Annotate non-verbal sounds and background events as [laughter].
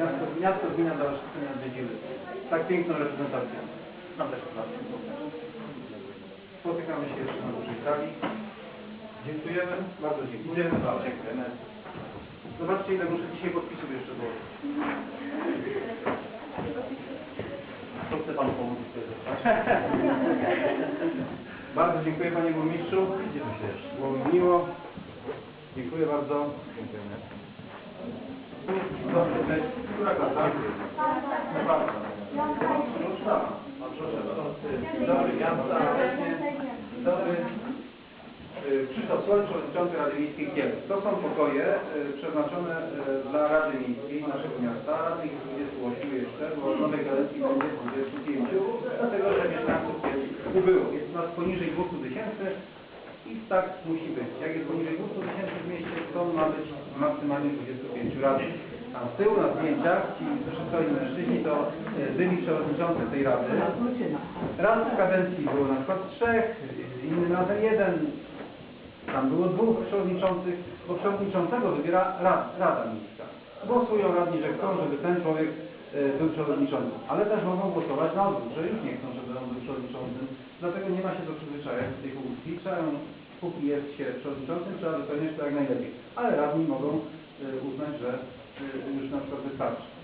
Miasto, miasto gmina Szczytnia odwiedziły. Tak piękną reprezentację. Mam też pracę. Spotykamy się jeszcze na dużej sali. Dziękujemy. Bardzo dziękujemy. Dziękujemy. Zobaczcie ile muszę dzisiaj podpisów jeszcze było. Co chce Pan pomóc? [laughs] Bardzo dziękuję Panie Burmistrzu. Było mi miło. Dziękuję bardzo. Dziękujemy. Dobry. Dzień dobry. Krzysztof Przewodniczący Rady Miejskiej Kielc. To są pokoje y, przeznaczone y, dla Rady Miejskiej naszego miasta. Radnych jest 28 jeszcze, bo nowej kadencji będzie 25, dlatego że mieszkańców Kielc ubyło. Jest nas poniżej 200 tysięcy i tak musi być. Jak jest poniżej 200 tysięcy w mieście, to ma być maksymalnie 25 radnych. Tam z tyłu na zdjęciach ci przystojni mężczyźni to y, byli przewodniczący tej rady. Raz w kadencji było na przykład trzech, inny razem jeden. Tam było dwóch przewodniczących, bo przewodniczącego wybiera rad, Rada Miejska. Głosują radni, że chcą, żeby ten człowiek e, był przewodniczącym. Ale też mogą głosować na odwrót, że już nie chcą, żeby on był przewodniczącym. Dlatego nie ma się do przyzwyczajać do tej funkcji. Trzeba ją, póki jest się przewodniczącym, trzeba wypełniać to jak najlepiej. Ale radni mogą e, uznać, że e, już na przykład wystarczy.